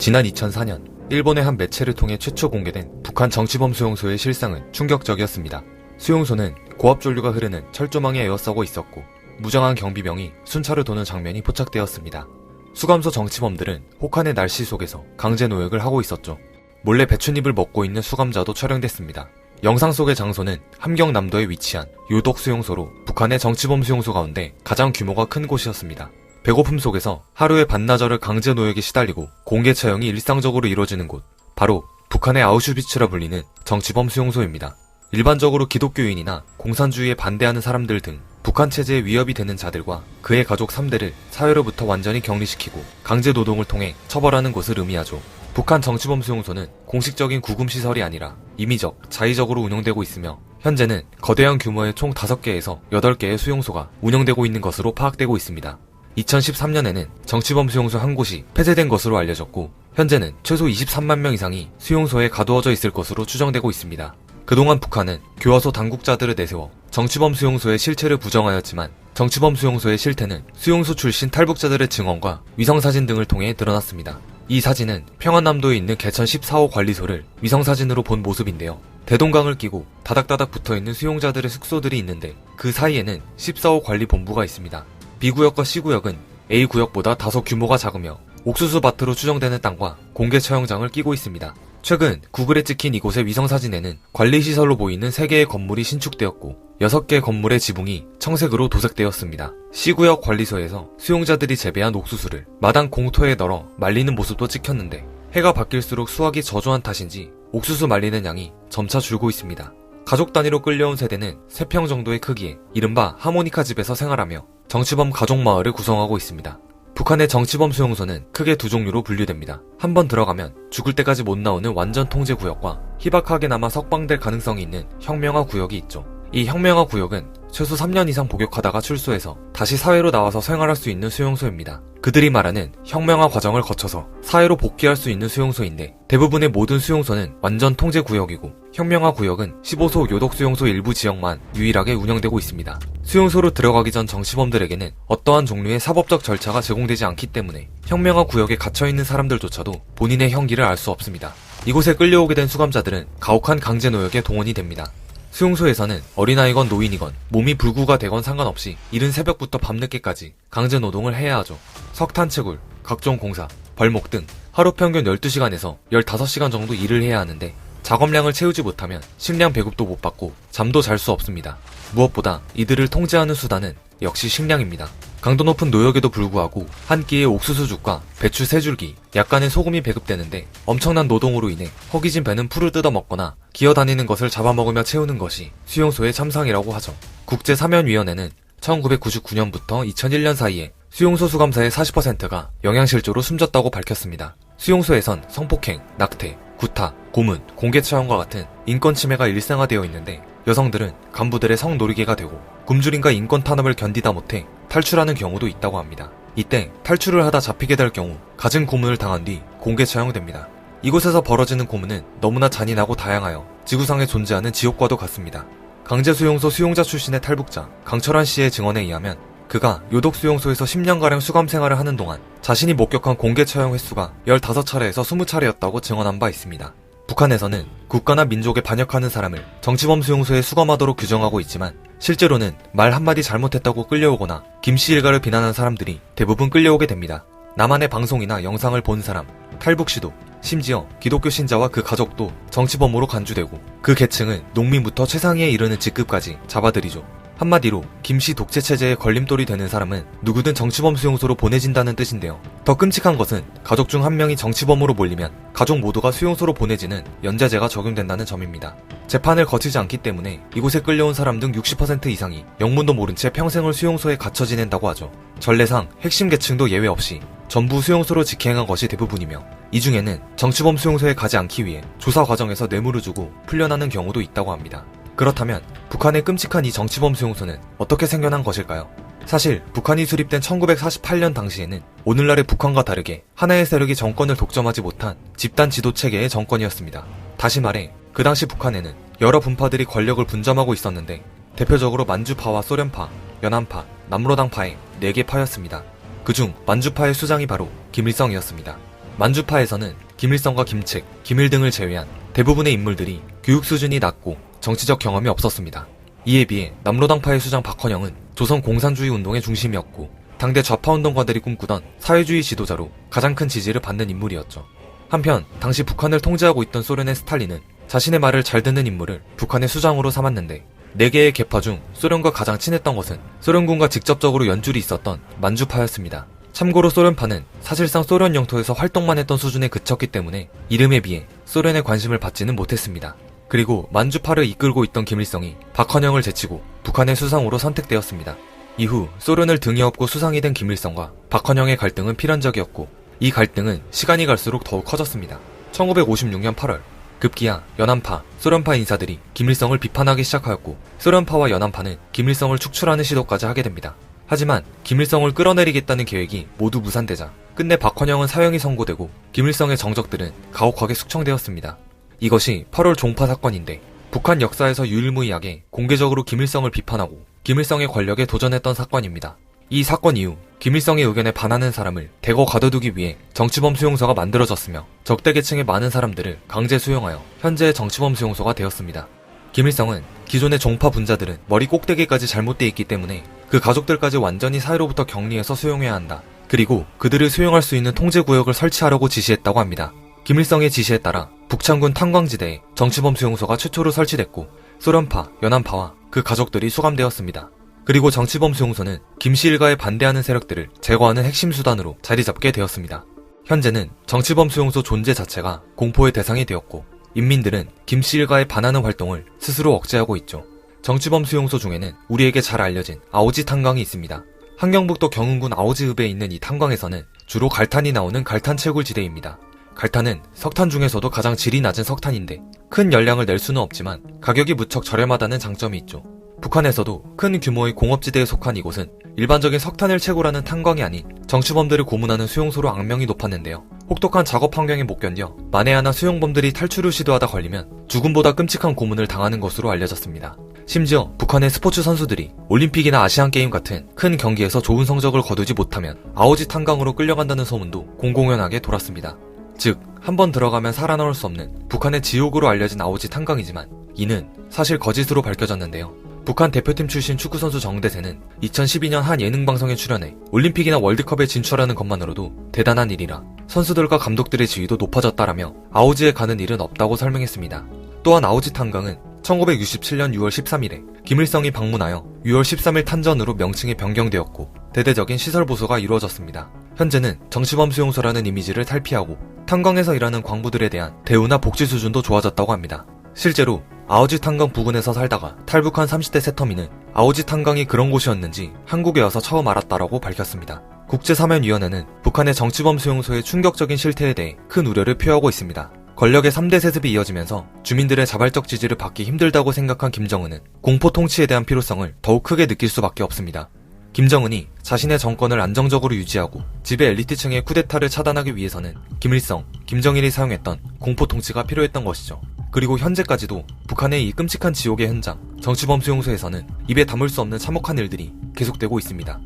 지난 2004년 일본의 한 매체를 통해 최초 공개된 북한 정치범 수용소의 실상은 충격적이었습니다. 수용소는 고압 전류가 흐르는 철조망에 에워싸고 있었고 무장한 경비병이 순찰을 도는 장면이 포착되었습니다. 수감소 정치범들은 혹한의 날씨 속에서 강제 노역을 하고 있었죠. 몰래 배춧잎을 먹고 있는 수감자도 촬영됐습니다. 영상 속의 장소는 함경남도에 위치한 요독 수용소로 북한의 정치범 수용소 가운데 가장 규모가 큰 곳이었습니다. 배고픔 속에서 하루의 반나절을 강제 노역에 시달리고 공개 처형이 일상적으로 이루어지는 곳, 바로 북한의 아우슈비츠라 불리는 정치범 수용소입니다. 일반적으로 기독교인이나 공산주의에 반대하는 사람들 등 북한 체제에 위협이 되는 자들과 그의 가족 3대를 사회로부터 완전히 격리시키고 강제 노동을 통해 처벌하는 곳을 의미하죠. 북한 정치범 수용소는 공식적인 구금 시설이 아니라 임의적, 자의적으로 운영되고 있으며 현재는 거대한 규모의 총 5개에서 8개의 수용소가 운영되고 있는 것으로 파악되고 있습니다. 2013년에는 정치범 수용소 한 곳이 폐쇄된 것으로 알려졌고 현재는 최소 23만 명 이상이 수용소에 가두어져 있을 것으로 추정되고 있습니다. 그동안 북한은 교화소 당국자들을 내세워 정치범 수용소의 실체를 부정하였지만 정치범 수용소의 실태는 수용소 출신 탈북자들의 증언과 위성사진 등을 통해 드러났습니다. 이 사진은 평안남도에 있는 개천 14호 관리소를 위성사진으로 본 모습인데요. 대동강을 끼고 다닥다닥 붙어 있는 수용자들의 숙소들이 있는데 그 사이에는 14호 관리본부가 있습니다. B구역과 C구역은 A구역보다 다소 규모가 작으며 옥수수 밭으로 추정되는 땅과 공개 처형장을 끼고 있습니다. 최근 구글에 찍힌 이곳의 위성사진에는 관리시설로 보이는 3개의 건물이 신축되었고 6개 건물의 지붕이 청색으로 도색되었습니다. C구역 관리소에서 수용자들이 재배한 옥수수를 마당 공터에 널어 말리는 모습도 찍혔는데 해가 바뀔수록 수확이 저조한 탓인지 옥수수 말리는 양이 점차 줄고 있습니다. 가족 단위로 끌려온 세대는 3평 정도의 크기의 이른바 하모니카 집에서 생활하며 정치범 가족마을을 구성하고 있습니다. 북한의 정치범 수용소는 크게 두 종류로 분류됩니다. 한 번 들어가면 죽을 때까지 못 나오는 완전 통제 구역과 희박하게나마 석방될 가능성이 있는 혁명화 구역이 있죠. 이 혁명화 구역은 최소 3년 이상 복역하다가 출소해서 다시 사회로 나와서 생활할 수 있는 수용소입니다. 그들이 말하는 혁명화 과정을 거쳐서 사회로 복귀할 수 있는 수용소인데 대부분의 모든 수용소는 완전 통제 구역이고 혁명화 구역은 15소 요독 수용소 일부 지역만 유일하게 운영되고 있습니다. 수용소로 들어가기 전 정치범들에게는 어떠한 종류의 사법적 절차가 제공되지 않기 때문에 혁명화 구역에 갇혀 있는 사람들조차도 본인의 형기를 알 수 없습니다. 이곳에 끌려오게 된 수감자들은 가혹한 강제 노역에 동원이 됩니다. 수용소에서는 어린아이건 노인이건 몸이 불구가 되건 상관없이 이른 새벽부터 밤늦게까지 강제 노동을 해야 하죠. 석탄 채굴, 각종 공사, 벌목 등 하루 평균 12시간에서 15시간 정도 일을 해야 하는데 작업량을 채우지 못하면 식량 배급도 못 받고 잠도 잘 수 없습니다. 무엇보다 이들을 통제하는 수단은 역시 식량입니다. 강도 높은 노역에도 불구하고 한 끼의 옥수수죽과 배추 세 줄기, 약간의 소금이 배급되는데 엄청난 노동으로 인해 허기진 배는 풀을 뜯어 먹거나 기어다니는 것을 잡아먹으며 채우는 것이 수용소의 참상이라고 하죠. 국제사면위원회는 1999년부터 2001년 사이에 수용소 수감사의 40%가 영양실조로 숨졌다고 밝혔습니다. 수용소에선 성폭행, 낙태, 구타, 고문, 공개 처형과 같은 인권 침해가 일상화되어 있는데 여성들은 간부들의 성노리개가 되고 굶주림과 인권 탄압을 견디다 못해 탈출하는 경우도 있다고 합니다. 이때 탈출을 하다 잡히게 될 경우 갖은 고문을 당한 뒤 공개 처형됩니다. 이곳에서 벌어지는 고문은 너무나 잔인하고 다양하여 지구상에 존재하는 지옥과도 같습니다. 강제수용소 수용자 출신의 탈북자 강철환 씨의 증언에 의하면 그가 요독 수용소에서 10년가량 수감 생활을 하는 동안 자신이 목격한 공개 처형 횟수가 15차례에서 20차례였다고 증언한 바 있습니다. 북한에서는 국가나 민족에 반역하는 사람을 정치범 수용소에 수감하도록 규정하고 있지만 실제로는 말 한마디 잘못했다고 끌려오거나 김씨 일가를 비난한 사람들이 대부분 끌려오게 됩니다. 나만의 방송이나 영상을 본 사람, 탈북 시도, 심지어 기독교 신자와 그 가족도 정치범으로 간주되고 그 계층은 농민부터 최상위에 이르는 직급까지 잡아들이죠. 한마디로 김씨 독재 체제의 걸림돌이 되는 사람은 누구든 정치범 수용소로 보내진다는 뜻인데요. 더 끔찍한 것은 가족 중 한 명이 정치범으로 몰리면 가족 모두가 수용소로 보내지는 연좌제가 적용된다는 점입니다. 재판을 거치지 않기 때문에 이곳에 끌려온 사람 등 60% 이상이 영문도 모른 채 평생을 수용소에 갇혀 지낸다고 하죠. 전례상 핵심 계층도 예외 없이 전부 수용소로 직행한 것이 대부분이며 이 중에는 정치범 수용소에 가지 않기 위해 조사 과정에서 뇌물을 주고 풀려나는 경우도 있다고 합니다. 그렇다면 북한의 끔찍한 이 정치범 수용소는 어떻게 생겨난 것일까요? 사실 북한이 수립된 1948년 당시에는 오늘날의 북한과 다르게 하나의 세력이 정권을 독점하지 못한 집단 지도 체계의 정권이었습니다. 다시 말해 그 당시 북한에는 여러 분파들이 권력을 분점하고 있었는데 대표적으로 만주파와 소련파, 연안파, 남로당파의 4개 파였습니다. 그중 만주파의 수장이 바로 김일성이었습니다. 만주파에서는 김일성과 김책, 김일 등을 제외한 대부분의 인물들이 교육 수준이 낮고 정치적 경험이 없었습니다. 이에 비해 남로당파의 수장 박헌영은 조선 공산주의 운동의 중심이었고 당대 좌파 운동가들이 꿈꾸던 사회주의 지도자로 가장 큰 지지를 받는 인물이었죠. 한편 당시 북한을 통제하고 있던 소련의 스탈린은 자신의 말을 잘 듣는 인물을 북한의 수장으로 삼았는데 4개의 계파 중 소련과 가장 친했던 것은 소련군과 직접적으로 연줄이 있었던 만주파였습니다. 참고로 소련파는 사실상 소련 영토에서 활동만 했던 수준에 그쳤기 때문에 이름에 비해 소련의 관심을 받지는 못했습니다. 그리고 만주파를 이끌고 있던 김일성이 박헌영을 제치고 북한의 수상으로 선택되었습니다. 이후 소련을 등에 업고 수상이 된 김일성과 박헌영의 갈등은 필연적이었고 이 갈등은 시간이 갈수록 더욱 커졌습니다. 1956년 8월 급기야 연안파, 소련파 인사들이 김일성을 비판하기 시작하였고 소련파와 연안파는 김일성을 축출하는 시도까지 하게 됩니다. 하지만 김일성을 끌어내리겠다는 계획이 모두 무산되자 끝내 박헌영은 사형이 선고되고 김일성의 정적들은 가혹하게 숙청되었습니다. 이것이 8월 종파 사건인데 북한 역사에서 유일무이하게 공개적으로 김일성을 비판하고 김일성의 권력에 도전했던 사건입니다. 이 사건 이후 김일성의 의견에 반하는 사람을 대거 가둬두기 위해 정치범 수용소가 만들어졌으며 적대 계층의 많은 사람들을 강제 수용하여 현재의 정치범 수용소가 되었습니다. 김일성은 기존의 종파 분자들은 머리 꼭대기까지 잘못돼 있기 때문에 그 가족들까지 완전히 사회로부터 격리해서 수용해야 한다. 그리고 그들을 수용할 수 있는 통제 구역을 설치하려고 지시했다고 합니다. 김일성의 지시에 따라 북창군 탄광지대에 정치범 수용소가 최초로 설치됐고 소련파, 연안파와 그 가족들이 수감되었습니다. 그리고 정치범 수용소는 김씨 일가에 반대하는 세력들을 제거하는 핵심 수단으로 자리 잡게 되었습니다. 현재는 정치범 수용소 존재 자체가 공포의 대상이 되었고 인민들은 김씨 일가에 반하는 활동을 스스로 억제하고 있죠. 정치범 수용소 중에는 우리에게 잘 알려진 아오지 탄광이 있습니다. 한경북도 경운군 아오지읍에 있는 이 탄광에서는 주로 갈탄이 나오는 갈탄 채굴 지대입니다. 갈탄은 석탄 중에서도 가장 질이 낮은 석탄인데 큰 열량을 낼 수는 없지만 가격이 무척 저렴하다는 장점이 있죠. 북한에서도 큰 규모의 공업지대에 속한 이곳은 일반적인 석탄을 채굴하는 탄광이 아닌 정치범들을 고문하는 수용소로 악명이 높았는데요. 혹독한 작업 환경에 못 견뎌 만에 하나 수용범들이 탈출을 시도하다 걸리면 죽음보다 끔찍한 고문을 당하는 것으로 알려졌습니다. 심지어 북한의 스포츠 선수들이 올림픽이나 아시안게임 같은 큰 경기에서 좋은 성적을 거두지 못하면 아오지 탄광으로 끌려간다는 소문도 공공연하게 돌았습니다. 즉, 한 번 들어가면 살아나올 수 없는 북한의 지옥으로 알려진 아오지 탄광이지만 이는 사실 거짓으로 밝혀졌는데요. 북한 대표팀 출신 축구선수 정대세는 2012년 한 예능방송에 출연해 올림픽이나 월드컵에 진출하는 것만으로도 대단한 일이라 선수들과 감독들의 지위도 높아졌다라며 아오지에 가는 일은 없다고 설명했습니다. 또한 아오지 탄광은 1967년 6월 13일에 김일성이 방문하여 6월 13일 탄전으로 명칭이 변경되었고 대대적인 시설 보수가 이루어졌습니다. 현재는 정치범 수용소라는 이미지를 탈피하고 탄광에서 일하는 광부들에 대한 대우나 복지 수준도 좋아졌다고 합니다. 실제로 아오지 탄광 부근에서 살다가 탈북한 30대 세터민은 아오지 탄광이 그런 곳이었는지 한국에 와서 처음 알았다라고 밝혔습니다. 국제사면위원회는 북한의 정치범 수용소의 충격적인 실태에 대해 큰 우려를 표하고 있습니다. 권력의 3대 세습이 이어지면서 주민들의 자발적 지지를 받기 힘들다고 생각한 김정은은 공포 통치에 대한 필요성을 더욱 크게 느낄 수밖에 없습니다. 김정은이 자신의 정권을 안정적으로 유지하고 지배 엘리트층의 쿠데타를 차단하기 위해서는 김일성, 김정일이 사용했던 공포 통치가 필요했던 것이죠. 그리고 현재까지도 북한의 이 끔찍한 지옥의 현장, 정치범 수용소에서는 입에 담을 수 없는 참혹한 일들이 계속되고 있습니다.